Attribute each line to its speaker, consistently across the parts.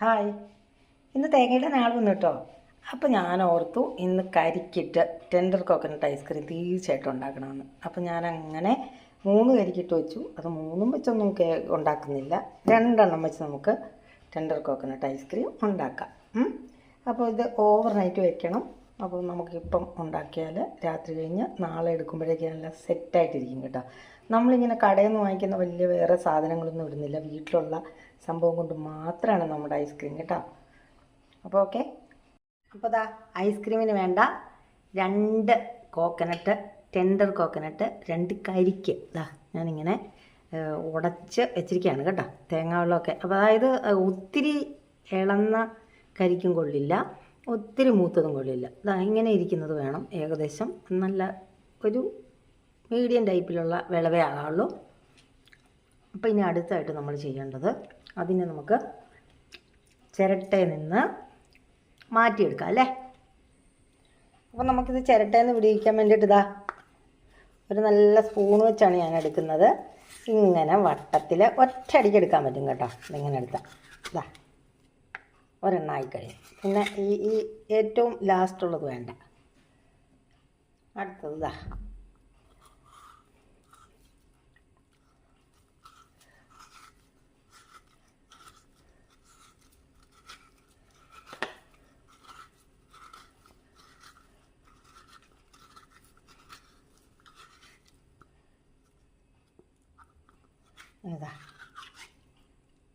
Speaker 1: Hi. ഇന്ന് തേങ്ങയുടെ നാൾ വന്നു കേട്ടോ. അപ്പോൾ ഞാൻ ഓർത്തു ഇന്ന് കരിക്കിട്ട് ടെൻഡർ കോക്കനട്ട് ഐസ്ക്രീം തീർച്ചയായിട്ടും ഉണ്ടാക്കണമെന്ന്. അപ്പോൾ ഞാൻ അങ്ങനെ മൂന്ന് കരിക്കിട്ട് വെച്ചു. അത് മൂന്നും വെച്ചൊന്നും ഉണ്ടാക്കുന്നില്ല. രണ്ടെണ്ണം വെച്ച് നമുക്ക് ടെൻഡർ കോക്കനട്ട് ഐസ്ക്രീം ഉണ്ടാക്കാം. അപ്പോൾ ഇത് ഓവർ നൈറ്റ് വെക്കണം. അപ്പോൾ നമുക്കിപ്പം ഉണ്ടാക്കിയാൽ രാത്രി കഴിഞ്ഞ് നാളെ എടുക്കുമ്പോഴേക്കും നല്ല സെറ്റായിട്ടിരിക്കും കേട്ടോ. നമ്മളിങ്ങനെ കടയിൽ നിന്ന് വാങ്ങിക്കുന്ന വലിയ വേറെ സാധനങ്ങളൊന്നും ഇടുന്നില്ല. വീട്ടിലുള്ള സംഭവം കൊണ്ട് മാത്രമാണ് നമ്മുടെ ഐസ്ക്രീം കേട്ടോ. അപ്പോൾ ഓക്കെ അപ്പോൾ ദാ ഐസ്ക്രീമിന് വേണ്ട രണ്ട് കോക്കനട്ട് ടെൻഡർ കോക്കനട്ട് രണ്ട് കരിക്ക്. ദാ ഞാനിങ്ങനെ ഉടച്ച് വെച്ചിരിക്കുകയാണ് കേട്ടോ തേങ്ങാവെള്ളമൊക്കെ. അപ്പോൾ അതായത് ഒത്തിരി ഇളന്ന കരിക്കും കൊള്ളില്ല ഒത്തിരി മൂത്തതും കൊള്ളില്ല. ഇതാ ഇങ്ങനെ ഇരിക്കുന്നത് വേണം ഏകദേശം. നല്ല ഒരു മീഡിയം ടൈപ്പിലുള്ള വിളവേ ആകാവുള്ളൂ. അപ്പോൾ ഇനി അടുത്തായിട്ട് നമ്മൾ ചെയ്യേണ്ടത് അതിനെ നമുക്ക് ചിരട്ടയിൽ നിന്ന് മാറ്റിയെടുക്കാം അല്ലേ? അപ്പോൾ നമുക്കിത് ചിരട്ടയിൽ നിന്ന് വിടിയിക്കാൻ വേണ്ടിയിട്ട് ഇതാ ഒരു നല്ല സ്പൂൺ വെച്ചാണ് ഞാൻ എടുക്കുന്നത്. ഇങ്ങനെ വട്ടത്തിൽ ഒറ്റയടിക്ക് എടുക്കാൻ പറ്റും കേട്ടോ. ഇതിങ്ങനെ എടുത്താൽ ഇതാ. ഒരെണ്ണമായി കഴിയും പിന്നെ ഈ ഈ ഏറ്റവും ലാസ്റ്റുള്ളത് വേണ്ട. അടുത്തത് ഇതാ. ഇതാ.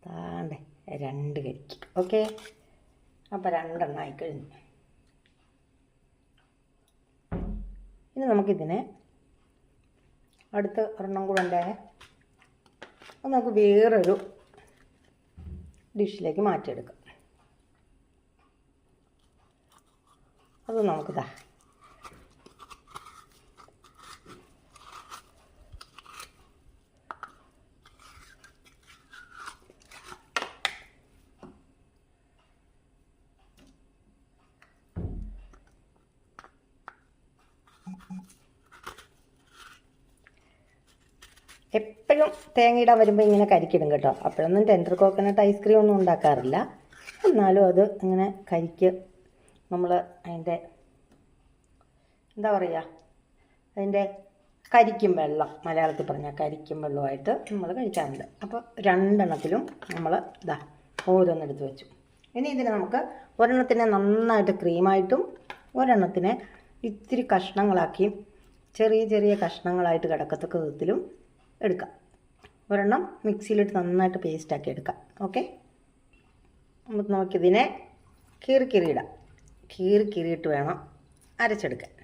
Speaker 1: താണ്ട് രണ്ട് കരിക്ക് ഓക്കെ? അപ്പോൾ രണ്ടെണ്ണം ആയി കഴിഞ്ഞു ഇനി നമുക്കിതിനെ അടുത്ത ഒരെണ്ണം കൂടെ ഉണ്ടേ. അത് നമുക്ക് വേറൊരു ഡിഷിലേക്ക് മാറ്റിയെടുക്കാം. അത് നമുക്കിതാ എപ്പോഴും തേങ്ങയിടാൻ വരുമ്പോൾ ഇങ്ങനെ കരിക്കിടും കേട്ടോ. അപ്പോഴൊന്നും ടെൻഡർ കോക്കനട്ട് ഐസ്ക്രീം ഒന്നും ഉണ്ടാക്കാറില്ല. എന്നാലും അത് ഇങ്ങനെ കരിക്ക് നമ്മൾ അതിന്റെ എന്താ പറയുക അതിന്റെ കരിക്കും വെള്ളം മലയാളത്തിൽ പറഞ്ഞാൽ കരിക്കും വെള്ളമായിട്ട് നമ്മൾ കഴിക്കാറുണ്ട്. അപ്പോൾ രണ്ടെണ്ണത്തിലും നമ്മൾ ഇതാ ഓരോന്നെടുത്ത് വെച്ചു. ഇനി ഇതിനെ നമുക്ക് ഒരെണ്ണത്തിനെ നന്നായിട്ട് ക്രീമായിട്ടും ഒരെണ്ണത്തിനെ ഇത്തിരി കഷ്ണങ്ങളാക്കിയും ചെറിയ ചെറിയ കഷ്ണങ്ങളായിട്ട് കിടക്കത്തക്ക വിധത്തിലും എടുക്കാം. ഒരെണ്ണം മിക്സിയിലിട്ട് നന്നായിട്ട് പേസ്റ്റാക്കി എടുക്കാം. ഓക്കെ നമുക്ക് നമുക്കിതിനെ കീറി കീറിയിടാം കീറി വേണം അരച്ചെടുക്കാൻ.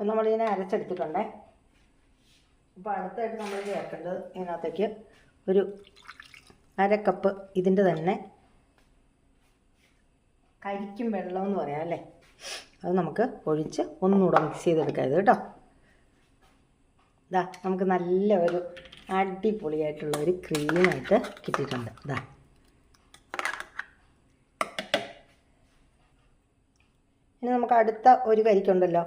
Speaker 1: അപ്പം നമ്മളിങ്ങനെ അരച്ചെടുത്തിട്ടുണ്ടേ. അപ്പോൾ അടുത്തായിട്ട് നമ്മൾ ചേർക്കേണ്ടത് ഇതിനകത്തേക്ക് ഒരു അര കപ്പ് ഇതിന്റെ തന്നെ കരിക്കും വെള്ളം എന്ന് പറയാം അല്ലേ? അത് നമുക്ക് ഒഴിച്ച് ഒന്നുകൂടെ മിക്സ് ചെയ്തെടുക്കാം ഇത് കേട്ടോ. ഇതാ നമുക്ക് നല്ല ഒരു അടിപൊളിയായിട്ടുള്ള ഒരു ക്രീമായിട്ട് കിട്ടിയിട്ടുണ്ട്. ഇതാ ഇനി നമുക്ക് അടുത്ത ഒരു കരിക്കുണ്ടല്ലോ.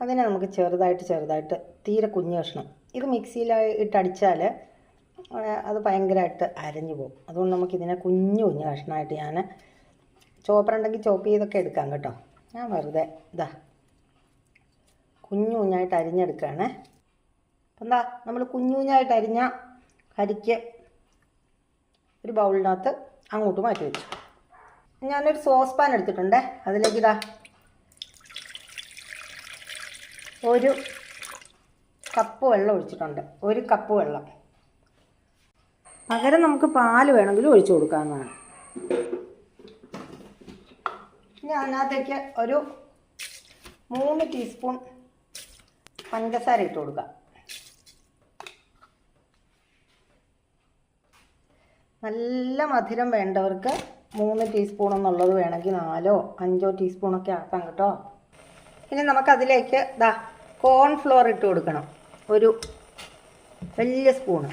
Speaker 1: അതിനെ നമുക്ക് ചെറുതായിട്ട് ചെറുതായിട്ട് തീരെ കുഞ്ഞു കഷ്ണം. ഇത് മിക്സിയിൽ ഇട്ടടിച്ചാൽ അത് ഭയങ്കരമായിട്ട് അരഞ്ഞു പോകും. അതുകൊണ്ട് നമുക്കിതിനെ കുഞ്ഞു കുഞ്ഞു കഷ്ണമായിട്ട് ഞാൻ ചോപ്പറുണ്ടെങ്കിൽ ചോപ്പ് ചെയ്തൊക്കെ എടുക്കാം കേട്ടോ. ഞാൻ വെറുതെ ഇതാ കുഞ്ഞു കുഞ്ഞായിട്ട് അരിഞ്ഞെടുക്കുകയാണേ. അപ്പം എന്താ നമ്മൾ കുഞ്ഞു കുഞ്ഞായിട്ട് അരിഞ്ഞ കരിക്ക് ഒരു ബൗളിനകത്ത് അങ്ങോട്ട് മാറ്റി വെച്ചു. ഞാനൊരു സോസ് പാൻ എടുത്തിട്ടുണ്ടേ. അതിലേക്ക് ഇതാ ഒരു കപ്പ് വെള്ളം ഒഴിച്ചിട്ടുണ്ട്. ഒരു കപ്പ് വെള്ളം. പകരം നമുക്ക് പാൽ വേണമെങ്കിൽ ഒഴിച്ചു കൊടുക്കാവുന്നതാണ്. ഇനി അതിനകത്തേക്ക് ഒരു മൂന്ന് ടീസ്പൂൺ പഞ്ചസാര ഇട്ട് കൊടുക്കാം നല്ല മധുരം വേണ്ടവർക്ക് മൂന്ന് ടീസ്പൂൺ എന്നുള്ളത് വേണമെങ്കിൽ നാലോ അഞ്ചോ ടീസ്പൂണൊക്കെ ആക്കാം കേട്ടോ. ഇനി നമുക്കതിലേക്ക് ദാ കോൺഫ്ലോർ ഇട്ട് കൊടുക്കണം. ഒരു വലിയ സ്പൂണ്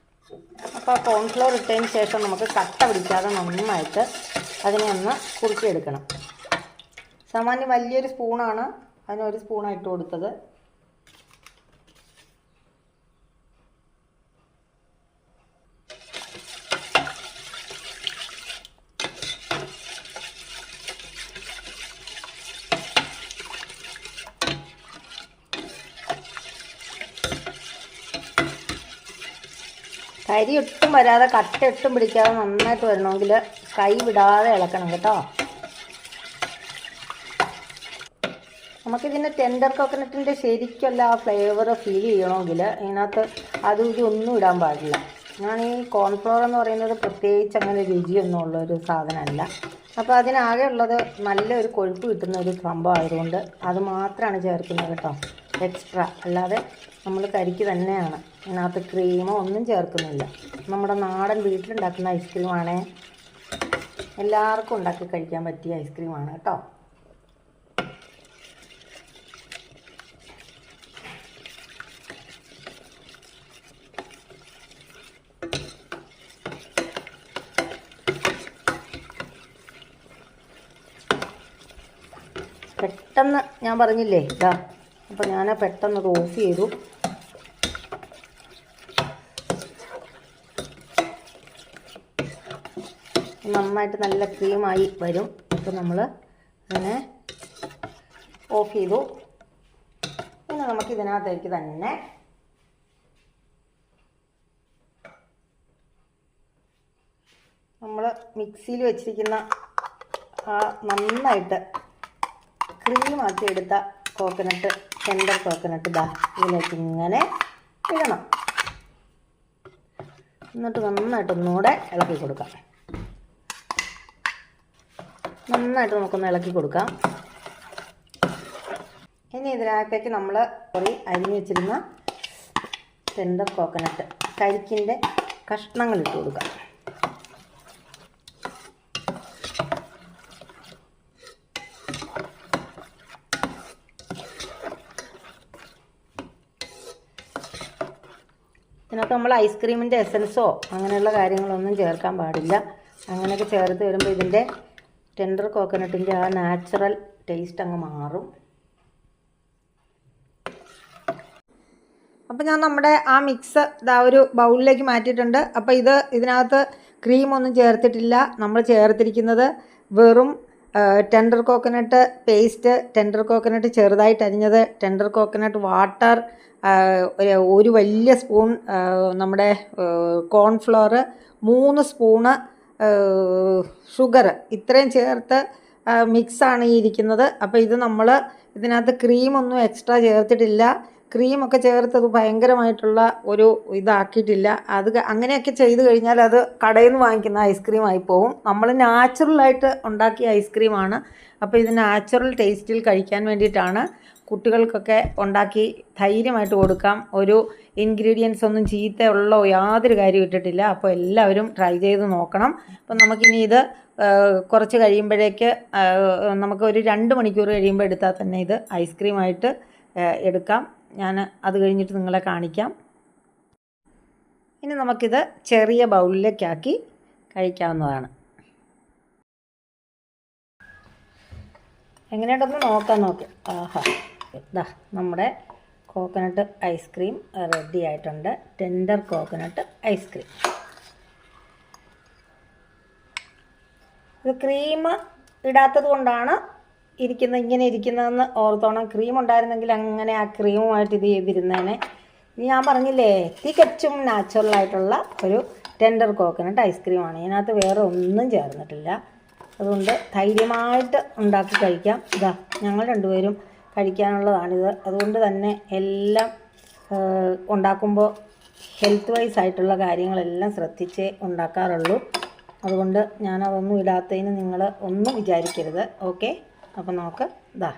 Speaker 1: അപ്പോൾ കോൺഫ്ലോർ ഇട്ടതിന് ശേഷം നമുക്ക് കട്ട പിടിക്കാതെ നന്നായിട്ട് അതിനെ ഒന്ന് കുറുക്കിയെടുക്കണം. സാമാന്യം വലിയൊരു സ്പൂണാണ് അതിനൊരു ഇട്ട് കൊടുത്തത്. കരി ഒട്ടും വരാതെ കട്ട ഒട്ടും പിടിക്കാതെ നന്നായിട്ട് വരണമെങ്കിൽ കൈ വിടാതെ ഇളക്കണം കേട്ടോ. നമുക്കിതിന്റെ ടെൻഡർ കോക്കനട്ടിന്റെ ശരിക്കുമല്ല ആ ഫ്ലേവർ ഫീൽ ചെയ്യണമെങ്കിൽ ഇതിനകത്ത് അതും ഒന്നും ഇടാൻ പാടില്ല. ഞാൻ ഈ കോൺഫ്ലോർ എന്ന് പറയുന്നത് പ്രത്യേകിച്ച് അങ്ങനെ രുചിയൊന്നും ഉള്ളൊരു സാധനമല്ല. അപ്പോൾ അതിനാകെ ഉള്ളത് നല്ലൊരു കൊഴുപ്പ് കിട്ടുന്ന ഒരു സംഭവം ആയതുകൊണ്ട് അത് മാത്രമാണ് ചേർക്കുന്നത് കേട്ടോ. എക്സ്ട്രാ അല്ലാതെ നമ്മൾ കരിക്ക് തന്നെയാണ്. ഇതിനകത്ത് ക്രീമോ ഒന്നും ചേർക്കുന്നില്ല. നമ്മുടെ നാടൻ വീട്ടിലുണ്ടാക്കുന്ന ഐസ്ക്രീമാണ് എല്ലാവർക്കും ഉണ്ടാക്കി കഴിക്കാൻ പറ്റിയ ഐസ്ക്രീമാണ് കേട്ടോ. പെട്ടെന്ന് ഞാൻ പറഞ്ഞില്ലേ? ഇതാ. അപ്പോൾ ഞാൻ പെട്ടെന്ന് അത് ഓഫ് ചെയ്തു. നന്നായിട്ട് നല്ല ക്രീമായി വരും. അപ്പോൾ നമ്മൾ അങ്ങനെ ഓഫ് ചെയ്തു. പിന്നെ നമുക്ക് ഇതിനകത്തേക്ക് തന്നെ നമ്മൾ മിക്സിയിൽ വെച്ചിരിക്കുന്ന ആ നന്നായിട്ട് ക്രീമാക്കി എടുത്ത കോക്കനട്ട് ടെൻഡർ കോക്കനട്ട് ഇതാ ഇതിലേക്ക് ഇങ്ങനെ ഇടണം. എന്നിട്ട് നന്നായിട്ട് ഒന്നുകൂടെ ഇളക്കി കൊടുക്കാം. നന്നായിട്ട് നമുക്കൊന്ന് ഇളക്കി കൊടുക്കാം. ഇനി ഇതിനകത്തേക്ക് നമ്മൾ കുറേ അരിഞ്ഞു വെച്ചിരുന്ന ടെൻഡർ കോക്കനട്ട് കരിക്കിന്റെ കഷ്ണങ്ങൾ ഇട്ട് കൊടുക്കാം. ഇതിനകത്ത് നമ്മൾ ഐസ്ക്രീമിന്റെ എസൻസോ അങ്ങനെയുള്ള കാര്യങ്ങളൊന്നും ചേർക്കാൻ പാടില്ല. അങ്ങനെയൊക്കെ ചേർത്ത് വരുമ്പോൾ ഇതിന്റെ ടെൻഡർ കോക്കനട്ടിന്റെ ആ നാച്ചുറൽ ടേസ്റ്റ് അങ്ങ് മാറും. അപ്പോൾ ഞാൻ നമ്മുടെ ആ മിക്സ് ഇതാ ഒരു ബൗളിലേക്ക് മാറ്റിയിട്ടുണ്ട്. അപ്പോൾ ഇത് ഇതിനകത്ത് ക്രീമൊന്നും ചേർത്തിട്ടില്ല. നമ്മൾ ചേർത്തിരിക്കുന്നത് വെറും tender coconut paste tender coconut ചെറുതായിട്ട് അരിഞ്ഞത് ടെൻഡർ കോക്കനട്ട് വാട്ടർ ഒരു വലിയ സ്പൂൺ നമ്മുടെ കോൺഫ്ലോർ മൂന്ന് സ്പൂണ് ഷുഗർ ഇത്രയും ചേർത്ത് മിക്സാണ് ഈ ഇരിക്കുന്നത്. അപ്പോൾ ഇത് നമ്മൾ ഇതിനകത്ത് ക്രീമൊന്നും എക്സ്ട്രാ ചേർത്തിട്ടില്ല. ക്രീമൊക്കെ ചേർത്തത് ഭയങ്കരമായിട്ടുള്ള ഒരു ഇതാക്കിയിട്ടില്ല. അത് അങ്ങനെയൊക്കെ ചെയ്ത് കഴിഞ്ഞാൽ അത് കടയിൽ നിന്ന് വാങ്ങിക്കുന്ന ഐസ്ക്രീം ആയി പോകും നമ്മൾ നാച്ചുറലായിട്ട് ഉണ്ടാക്കിയ ഐസ്ക്രീമാണ് അപ്പോൾ ഇത് നാച്ചുറൽ ടേസ്റ്റിൽ കഴിക്കാൻ വേണ്ടിയിട്ടാണ് കുട്ടികൾക്കൊക്കെ ഉണ്ടാക്കി ധൈര്യമായിട്ട് കൊടുക്കാം. ഒരു ഇൻഗ്രീഡിയൻസ് ഒന്നും ചീത്തയുള്ള യാതൊരു കാര്യം ഇട്ടിട്ടില്ല. അപ്പോൾ എല്ലാവരും ട്രൈ ചെയ്ത് നോക്കണം. അപ്പം നമുക്കിനി ഇത് കുറച്ച് കഴിയുമ്പോഴേക്ക് നമുക്ക് ഒരു രണ്ട് മണിക്കൂർ കഴിയുമ്പോൾ എടുത്താൽ തന്നെ ഇത് ഐസ്ക്രീമായിട്ട് എടുക്കാം. ഞാൻ അത് കഴിഞ്ഞിട്ട് നിങ്ങളെ കാണിക്കാം. ഇനി നമുക്കിത് ചെറിയ ബൗളിലേക്കാക്കി കഴിക്കാവുന്നതാണ്. എങ്ങനെയുണ്ടെന്ന് നോക്കാൻ നോക്ക്. ആഹാ. ഇതാ നമ്മുടെ കോക്കനട്ട് ഐസ്ക്രീം റെഡി ആയിട്ടുണ്ട്. ടെൻഡർ കോക്കനട്ട് ഐസ്ക്രീം ഇത് ക്രീം ഇടാത്തത് കൊണ്ടാണ് ഇരിക്കുന്ന ഇങ്ങനെ ഇരിക്കുന്നതെന്ന് ഓർത്തോണം ക്രീം ഉണ്ടായിരുന്നെങ്കിൽ അങ്ങനെ ആ ക്രീമുമായിട്ട് ഇത് ചെയ്തിരുന്നേനെ. ഞാൻ പറഞ്ഞില്ലേ തികച്ചും നാച്ചുറലായിട്ടുള്ള ഒരു ടെൻഡർ കോക്കനട്ട് ഐസ്ക്രീമാണ് ഇതിനകത്ത് വേറെ ഒന്നും ചേർന്നിട്ടില്ല. അതുകൊണ്ട് ധൈര്യമായിട്ട് ഉണ്ടാക്കി കഴിക്കാം. ഇതാ ഞങ്ങൾ രണ്ടുപേരും കഴിക്കാനുള്ളതാണിത് അതുകൊണ്ട് തന്നെ എല്ലാം ഉണ്ടാക്കുമ്പോൾ ഹെൽത്ത് വൈസ് ആയിട്ടുള്ള കാര്യങ്ങളെല്ലാം ശ്രദ്ധിച്ചേ ഉണ്ടാക്കാറുള്ളൂ. അതുകൊണ്ട് ഞാനതൊന്നും ഇടാത്തതിന് നിങ്ങൾ ഒന്നും വിചാരിക്കരുത്. ഓക്കെ? അപ്പോൾ നമുക്ക് ഇതാ